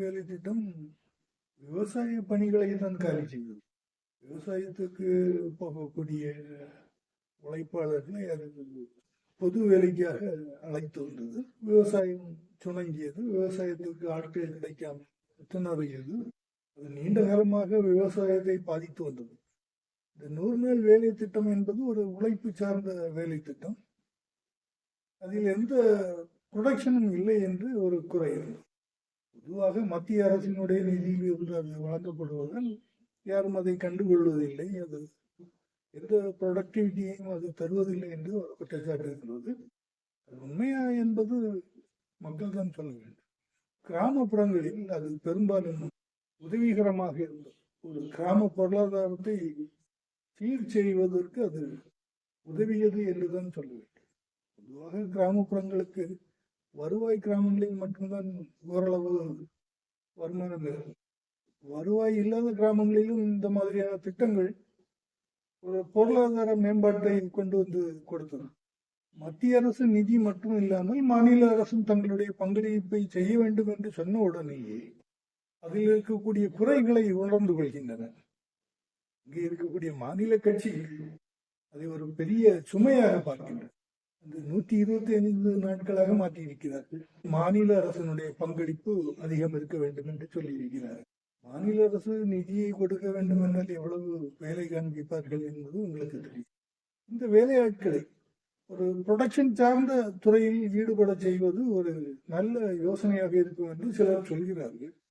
வேலை திட்டம் விவசாய பணிகளை தான் காலி செய்தது. விவசாயத்துக்கு போகக்கூடிய உழைப்பாளர்களை அது பொது வேலைக்காக அழைத்து வந்தது. விவசாயம் சுணங்கியது விவசாயத்துக்கு ஆட்கள் கிடைக்காம திணறியது. அது நீண்ட காலமாக விவசாயத்தை பாதித்து வந்தது. இந்த நூறு நாள் வேலை திட்டம் என்பது ஒரு உழைப்பு சார்ந்த வேலை திட்டம் அதில் எந்த ப்ரொடக்ஷனும் இல்லை என்று ஒரு குறை இருந்தது. பொதுவாக மத்திய அரசினுடைய நிதியிலிருந்து அது வழங்கப்படுவதால் யாரும் அதை கண்டுகொள்வதில்லை. அது எந்த ப்ரொடக்டிவிட்டியையும் அது தருவதில்லை என்று ஒரு குற்றச்சாட்டு இருக்கிறது. அது உண்மையா என்பது மக்கள் தான் சொல்ல வேண்டும். கிராமப்புறங்களில் அது பெரும்பாலும் உதவிகரமாக இருந்தது. ஒரு கிராம பொருளாதாரத்தை சீர் செய்வதற்கு அது உதவியது என்றுதான் சொல்ல வேண்டும். பொதுவாக கிராமப்புறங்களுக்கு வருவாய் கிராமங்களில் மட்டும்தான் ஓரளவு வருமானம் வருவாய் இல்லாத கிராமங்களிலும் இந்த மாதிரியான திட்டங்கள் ஒரு பொருளாதார மேம்பாட்டை கொண்டு வந்து கொடுத்தது. மத்திய அரசு நிதி மட்டும் இல்லாமல் மாநில அரசும் தங்களுடைய பங்களிப்பை செய்ய வேண்டும் என்று சொன்ன உடனேயே அதில் இருக்கக்கூடிய குறைகளை உணர்ந்து கொள்கின்றன. இங்கே இருக்கக்கூடிய மாநில கட்சிகள் அதை ஒரு பெரிய சுமையாக பார்க்கின்றன. அந்த நூற்றி இருபத்தி ஐந்து நாட்களாக மாற்றியிருக்கிறார்கள். மாநில அரசினுடைய பங்களிப்பு அதிகம் இருக்க வேண்டும் என்று சொல்லியிருக்கிறார். மாநில அரசு நிதியை கொடுக்க வேண்டும் என்றால் எவ்வளவு வேலை காண்பிப்பார்கள் என்பது உங்களுக்கு தெரியும். இந்த வேலையாட்களை ஒரு ப்ரொடக்ஷன் சார்ந்த துறையில் ஈடுபட செய்வது ஒரு நல்ல யோசனையாக இருக்கும் என்று சிலர் சொல்கிறார்கள்.